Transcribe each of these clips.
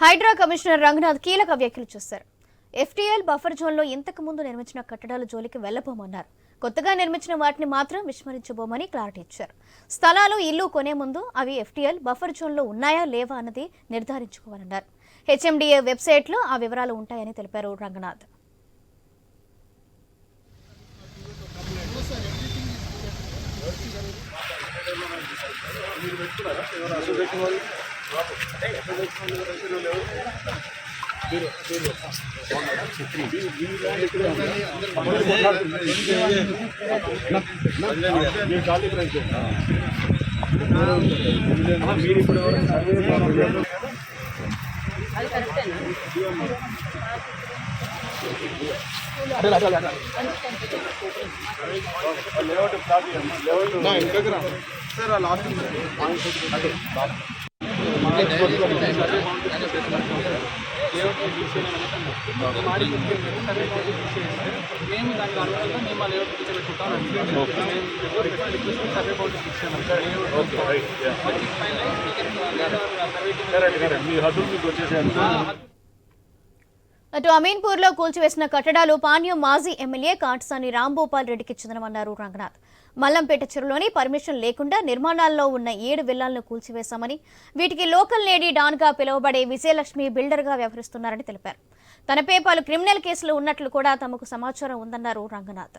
Hydraa commissioner Ranganath కీలక వ్యాఖ్యలు చేశారు. ఎఫ్టీఎల్ బఫర్ జోన్లో ఇంతకు ముందు నిర్మించిన కట్టడాల జోలికి వెళ్ళబోమన్నారు కొత్తగా నిర్మించిన వాటిని మాత్రం విస్మరించబోమని క్లారిటీ ఇచ్చారు. స్థలాలు ఇల్లు కొనే ముందు అవి ఎఫ్టీఎల్ బఫర్ జోన్లో ఉన్నాయా లేవా అన్నది నిర్ధారించుకోవాలన్నారు. హెచ్ఎండిఏ వెబ్సైట్లో ఆ వివరాలు ఉంటాయని తెలిపారు రంగనాథ్. మీరు ఇప్పుడు అది కరెక్టేనా లేఅవుట్ ప్లాట్ లేవల్ నా ఇంకా సార్ ఆ లాస్ట్ అదే మేము దానికి అనుగుణంగా మేము మా లేఅవుట్ కూర్చోబెట్టుకుంటాం సర్వే బౌండరీస్ ఇచ్చాము అటు అమీన్పూర్లో కూల్చివేసిన కట్టడాలు పాణ్యం మాజీ ఎమ్మెల్యే కాటసాని రాంభూపాల్ రెడ్డికి చెందినవన్నారు రంగనాథ్. మల్లంపేట చెరువులోని పర్మిషన్ లేకుండా నిర్మాణాల్లో ఉన్న ఏడు విల్లాలను కూల్చివేశామని వీటికి లోకల్ లేడీ డాన్గా పిలువబడే విజయలక్ష్మి బిల్డర్గా వ్యవహరిస్తున్నారని తెలిపారు. తనపై పలు క్రిమినల్ కేసులు ఉన్నట్లు కూడా తమకు సమాచారం ఉందన్నారు రంగనాథ్.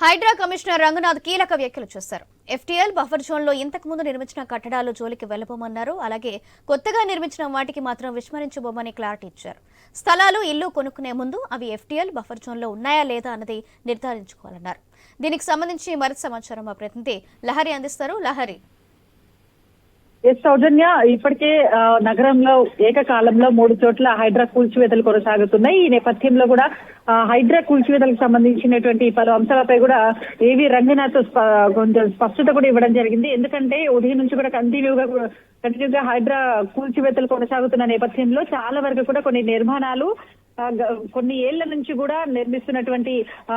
హైడ్రా కమిషనర్ రంగనాథ్ కీలక వ్యాఖ్యలు చేశారు. ఎఫ్టీఎల్ బఫర్ జోన్లో ఇంతకు ముందు నిర్మించిన కట్టడాలు జోలికి వెళ్ళబోమన్నారు అలాగే కొత్తగా నిర్మించిన వాటికి మాత్రం విస్మరించబోమని క్లారిటీ ఇచ్చారు. స్థలాలు ఇల్లు కొనుక్కునే ముందు అవి ఎఫ్టీఎల్ బఫర్ జోన్లో ఉన్నాయా లేదా అన్నది నిర్ధారించుకోవాలన్నారు. దీనికి సంబంధించి మరింత సమాచారం మా ప్రతినిధి లహరి అందిస్తారు. లహరి ఎస్ సౌజన్య ఇప్పటికే ఆ, నగరంలో ఏకకాలంలో మూడు చోట్ల హైడ్రా కూల్చివేతలు కొనసాగుతున్నాయి. ఈ నేపథ్యంలో కూడా హైడ్రా కూల్చివేతలకు సంబంధించినటువంటి పలు అంశాలపై కూడా ఏవి రంగనాథ్ కొంచెం స్పష్టత కూడా ఇవ్వడం జరిగింది. ఎందుకంటే ఉదయం నుంచి కూడా కంటిన్యూగా కంటిన్యూగా హైడ్రా కూల్చివేతలు కొనసాగుతున్న నేపథ్యంలో చాలా వరకు కూడా కొన్ని నిర్మాణాలు కొన్ని ఏళ్ళ నుంచి కూడా నిర్మిస్తున్నటువంటి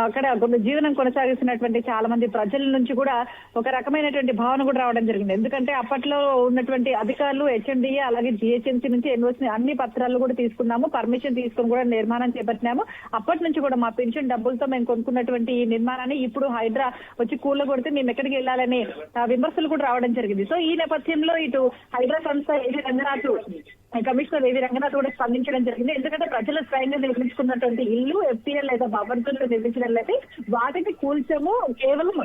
అక్కడ జీవనం కొనసాగిస్తున్నటువంటి చాలా మంది ప్రజల నుంచి కూడా ఒక రకమైనటువంటి భావన కూడా రావడం జరిగింది. ఎందుకంటే అప్పట్లో ఉన్నటువంటి అధికారులు హెచ్ఎండిఏ అలాగే జిహెచ్ఎంసీ నుంచి ఎన్ని అన్ని పత్రాలు కూడా తీసుకున్నాము. పర్మిషన్ తీసుకుని కూడా నిర్మాణం చేపట్టినాము. అప్పటి నుంచి కూడా మా పెన్షన్ డబ్బులతో మేము కొనుక్కున్నటువంటి ఈ నిర్మాణాన్ని ఇప్పుడు హైదరా వచ్చి కూలగొడితే మేము ఎక్కడికి వెళ్ళాలనే విమర్శలు కూడా రావడం జరిగింది. సో ఈ నేపథ్యంలో ఇటు హైదరా సంస్థ ఏది రంగనాథ్ కమిషనర్ ఏవి రంగనాథ్ కూడా స్పందించడం జరిగింది. ఎందుకంటే ప్రజలు స్వయంగా నిర్మించుకున్నటువంటి ఇల్లు ఎఫ్టీఎల్ లేదా బఫర్ నిర్మించడం అయితే నిర్మించినట్లయితే వాటిని కూల్చము కేవలం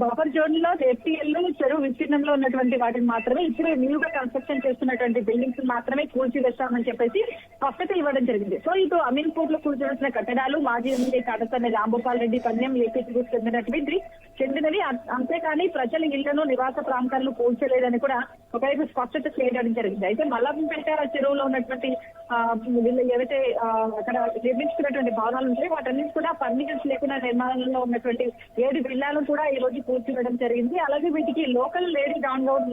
బఫర్ జోన్లో ఎఫ్టీఎల్ చెరువు విస్తీర్ణంలో ఉన్నటువంటి వాటిని మాత్రమే ఇప్పుడు న్యూగా కన్స్ట్రక్షన్ చేస్తున్నటువంటి బిల్డింగ్స్ మాత్రమే కూల్చివేస్తామని చెప్పేసి స్పష్టత ఇవ్వడం జరిగింది. సో ఇటు అమీన్పూర్లో కూల్చివేసిన కట్టడాలు మాజీ ఎమ్మెల్యే కాటసన్న రాంభూపాల్ రెడ్డి పన్యం ఏపీకి చెందినటువంటి చెందినవి. అంతేకాని ప్రజల ఇళ్ళను నివాస ప్రాంతాలను కూల్చలేదని కూడా ఒకవైపు స్పష్టత చేయడం జరిగింది. అయితే మల్లంపేట చెరువులో ఉన్నటువంటి ఆ, వీళ్ళు ఏవైతే అక్కడ నిర్మించుకున్నటువంటి భవనాలు ఉంటాయి వాటన్నిటి కూడా పర్మిషన్స్ లేకుండా నిర్మాణంలో ఉన్నటువంటి ఏడు విల్లాలను కూడా ఈ రోజు కూర్చుండడం జరిగింది. అలాగే వీటికి లోకల్ లేడీ డౌన్ గౌడ్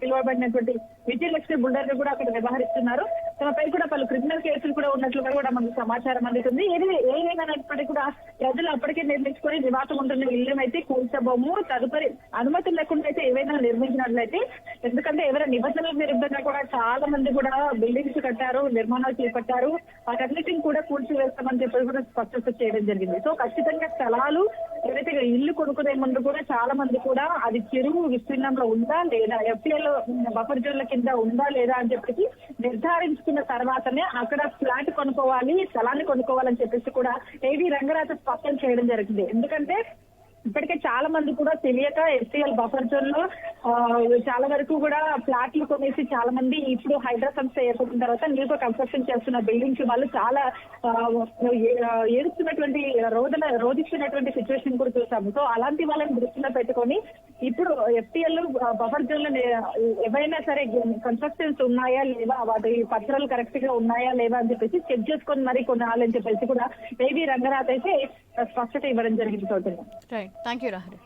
పిలువబడినటువంటి విజయలక్ష్మి బుల్డర్ కూడా అక్కడ వ్యవహరిస్తున్నారు. తమపై కూడా పలు క్రిమినల్ కేసులు కూడా ఉన్నట్లుగా కూడా మనకు సమాచారం అందుతుంది. ఏది ఏమైనప్పటికీ కూడా ప్రజలు అప్పటికే నిర్మించుకొని నివాసం ఉంటున్న ఇల్లు అయితే కూల్చబోము. తదుపరి అనుమతులు లేకుండా అయితే ఏవైనా నిర్మించినట్లయితే ఎందుకంటే ఎవరైనా నిబంధనల విరుద్ధంగా కూడా చాలా మంది కూడా బిల్డింగ్స్ కట్టారు నిర్మాణాలు చేపట్టారు. వాటన్నిటిని కూడా కూల్చివేస్తామని చెప్పి కూడా స్పష్టత చేయడం జరిగింది. సో ఖచ్చితంగా స్థలాలు ఏదైతే ఇల్లు కొనుక్కునే ముందు కూడా చాలా మంది కూడా అది చెరువు విస్తీర్ణంలో ఉందా లేదా? ఎఫ్టీఎల్ బఫర్ జోన్ల కింద ఉందా లేదా అని చెప్పేసి నిర్ధారించుకున్న తర్వాతనే అక్కడ ఫ్లాట్ కొనుక్కోవాలి స్థలాన్ని కొనుక్కోవాలని చెప్పేసి కూడా ఏవి రంగరాజ స్పష్టం చేయడం జరిగింది ఎందుకంటే ఇప్పటికే చాలా మంది కూడా తెలియక ఎస్టీఎల్ బఫర్ జోన్లో ఆ, చాలా వరకు కూడా ఫ్లాట్లు కొనేసి చాలా మంది ఇప్పుడు హైదరాబాద్ అయిపోయిన ఏర్పడిన తర్వాత న్యూగా కన్స్ట్రక్షన్ చేస్తున్న బిల్డింగ్స్ వాళ్ళు చాలా ఏడుస్తున్నటువంటి రోజుల రోధిస్తున్నటువంటి సిచ్యువేషన్ కూడా చూసాము. సో అలాంటి వాళ్ళని దృష్టిలో పెట్టుకొని ఇప్పుడు ఎఫ్టీఎల్ బఫర్ జోన్లు ఏవైనా సరే కన్స్ట్రక్షన్స్ ఉన్నాయా లేవా? వాటి పత్రాలు కరెక్ట్గా ఉన్నాయా లేవా అని చెప్పేసి చెక్ చేసుకొని మరి కొనాలని చెప్పేసి కూడా ఏవి రంగనాథ్ అయితే స్పష్టత ఇవ్వడం జరిగింది చోటు థ్యాంక్ యూ రాహరి